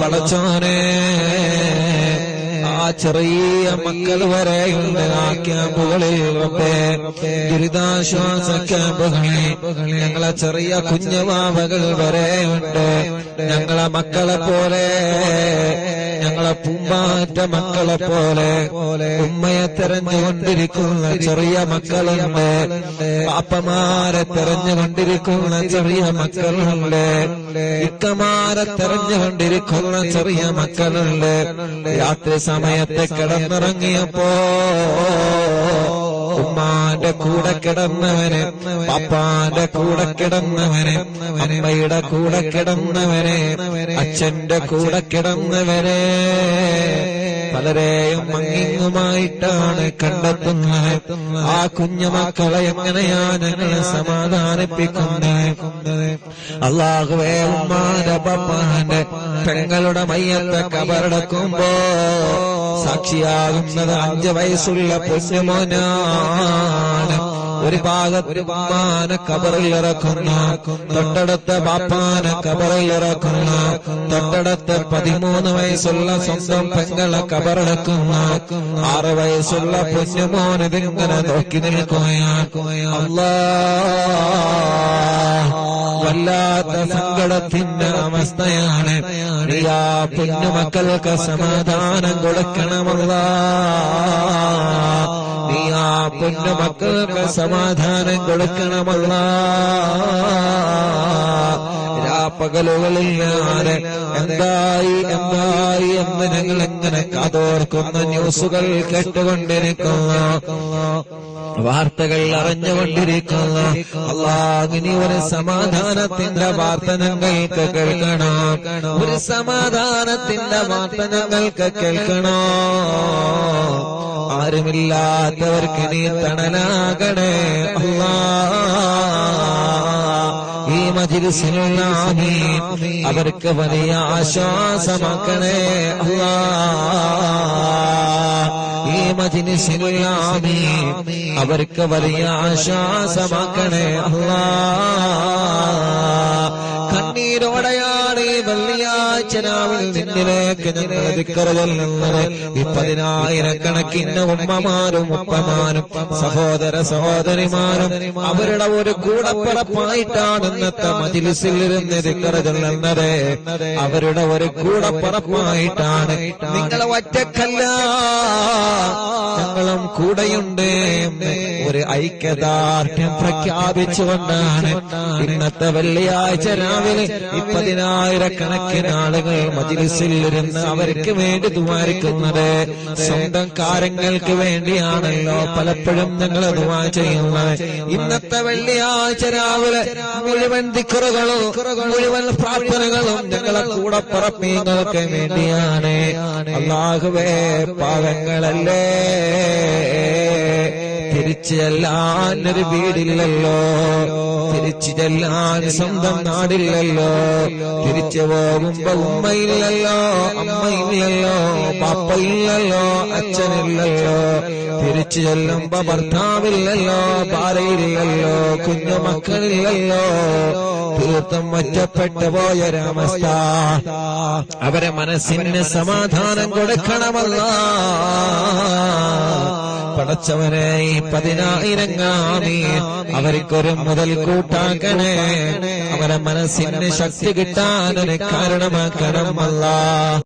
പടച്ചോനെ ആ ചെറിയ മക്കൾ ഉണ്ട്. ആ ക്യാമ്പുകളിൽ ദുരിതാശ്വാസ ക്യാമ്പുകളിൽ ഞങ്ങളെ ചെറിയ കുഞ്ഞവാവകൾ ഉണ്ട്. ഞങ്ങളെ മക്കളെ പോലെ ഞങ്ങളെ പൂമ്പാറ്റ മക്കളെ പോലെ ഉമ്മയെ തെരഞ്ഞുകൊണ്ടിരിക്കുന്ന ചെറിയ മക്കളുണ്ട്. പാപ്പമാരെ തെരഞ്ഞുകൊണ്ടിരിക്കുന്ന ചെറിയ മക്കളുണ്ട്. ഇക്കമാരെ തെരഞ്ഞുകൊണ്ടിരിക്കുന്ന ചെറിയ മക്കളുണ്ട്. രാത്രി സമയത്ത് കിടന്നിറങ്ങിയപ്പോ ഉമ്മാന്റെ കൂടെ കിടന്നവന് പപ്പാന്റെ കൂടെ കിടന്നവന് അമ്മയുടെ കൂടെ കിടന്നവന് അച്ഛന്റെ കൂടെ കിടന്നവന്. പലരെയും മങ്ങിങ്ങുമായിട്ടാണ് കണ്ടെത്തുന്നത്. ആ കുഞ്ഞുമക്കളെ എങ്ങനെയാ ഞങ്ങൾ സമാധാനിപ്പിക്കുന്നത്? അള്ളാഹുവേ ഉമ്മാന്റെ പെങ്ങളുടെ മയ്യത്തെ കബറടക്കുമ്പോ സാക്ഷിയാകുന്നത് അഞ്ചു വയസ്സുള്ള പൊന്നുമോനാണ്. ഒരു ഭാഗത്ത് ഉമ്മാനെ കബറിൽ ഇറക്കുന്ന തൊട്ടടുത്ത ബാപ്പാനെ കബറിൽ ഇറക്കുന്ന തൊട്ടടുത്ത് പതിമൂന്ന് വയസ്സുള്ള സ്വന്തം പെങ്ങളെ കബറടക്കുന്ന ആറ് വയസ്സുള്ള പൊന്നുമോൻ ഇതിങ്ങനെ നോക്കി നിൽക്കുകയാക്കുകയല്ല വല്ലാത്ത സങ്കടത്തിന്റെ അവസ്ഥയാണ്. ആ പൊന്നുമക്കൾക്ക് സമാധാനം കൊടുക്കണമല്ല. നീ ആ പൊന്നുമക്കൾക്ക് സമാധാനം കൊടുക്കണമല്ല. പകലുകളിൽ ഞാൻ എന്തായി എന്തായി എന്ന് ഞങ്ങൾ എങ്ങനെ കാതോർക്കുന്ന ന്യൂസുകൾ കേട്ടുകൊണ്ടിരിക്കുന്നു. വാർത്തകൾ അറിഞ്ഞുകൊണ്ടിരിക്കുന്നു. അള്ളാഹിനി ഒരു സമാധാനത്തിന്റെ വാർത്ത ഞങ്ങൾക്ക് കേൾക്കണോ. ഒരു സമാധാനത്തിന്റെ വാർത്ത ഞങ്ങൾക്ക് കേൾക്കണോ. ആരുമില്ലാത്തവർക്ക് നീ തണലാകണേ അല്ലാ. ഈ മജിലിസിലുള്ള ആമീൻ അവർക്ക് വലിയ ആശ്വാസമാക്കണേ അല്ലാ. ഈ മജിലിസിലുള്ള ആമീൻ അവർക്ക് വലിയ ആശ്വാസമാക്കണേ അല്ലാ കണ്ണീരോടെയാണ് ഈ വെള്ളിയാഴ്ച ഈ പതിനായിരക്കണക്കിന് ഉമ്മമാരും ഉപ്പമാരും സഹോദര സഹോദരിമാരും അവരുടെ ഒരു കൂടപ്പറപ്പായിട്ടാണ് ഇന്നത്തെ മജിലിസിൽ ഇരുന്ന് എന്നത് അവരുടെ ഒരു കൂടപ്പറപ്പായിട്ടാണ്. നിങ്ങളെ ഒറ്റക്കല്ല. ഞങ്ങളും കൂടെയുണ്ട് ഒരു ഐക്യദാർഢ്യം പ്രഖ്യാപിച്ചുകൊണ്ടാണ് ഇന്നത്തെ വെള്ളിയാഴ്ച രാവിലെ ഇപ്പതിനായിരക്കണക്കിന് പതിനായിരക്കണക്കിന് ആളുകൾ മജിലിസിൽ ഇരുന്ന് അവർക്ക് വേണ്ടി ദുവാരിക്കുന്നത് സ്വന്തം കാര്യങ്ങൾക്ക് വേണ്ടിയാണല്ലോ പലപ്പോഴും ഞങ്ങൾ ദുവാ ചെയ്യുന്നത്. ഇന്നത്തെ വെള്ളിയാഴ്ച രാവിലെ മുഴുവൻ ദിക്കറുകളും മുഴുവൻ പ്രാർത്ഥനകളും ഞങ്ങളെ കൂടെ പറപ്പീങ്ങൾക്ക് വേണ്ടിയാണ്. അള്ളാഹുവേ പാവങ്ങളല്ലേ கொண்டே തിരിച്ചു ചെല്ലാൻ ഒരു വീടില്ലല്ലോ. തിരിച്ചു സ്വന്തം നാടില്ലല്ലോ. തിരിച്ചു പോകുമ്പോ ഉമ്മയില്ലല്ലോ അമ്മയില്ലല്ലോ പാപ്പയില്ലല്ലോ അച്ഛനില്ലല്ലോ. തിരിച്ചു ചെല്ലുമ്പോ ഭർത്താവില്ലല്ലോ ഭാര്യയില്ലല്ലോ കുഞ്ഞുമക്കളില്ലല്ലോ തീർത്തും ഒറ്റപ്പെട്ടു പോയൊരവസ്ഥ അവരെ മനസ്സിന് സമാധാനം കൊടുക്കണമല്ല. പടച്ചവനെ ഈ പതിനായിരങ്ങാമി. അവർക്കൊരു മുതൽ കൂട്ടാക്കണേ. അവരെ മനസ്സിന് ശക്തി കിട്ടാനൊരു കാരണമാക്കണമല്ല.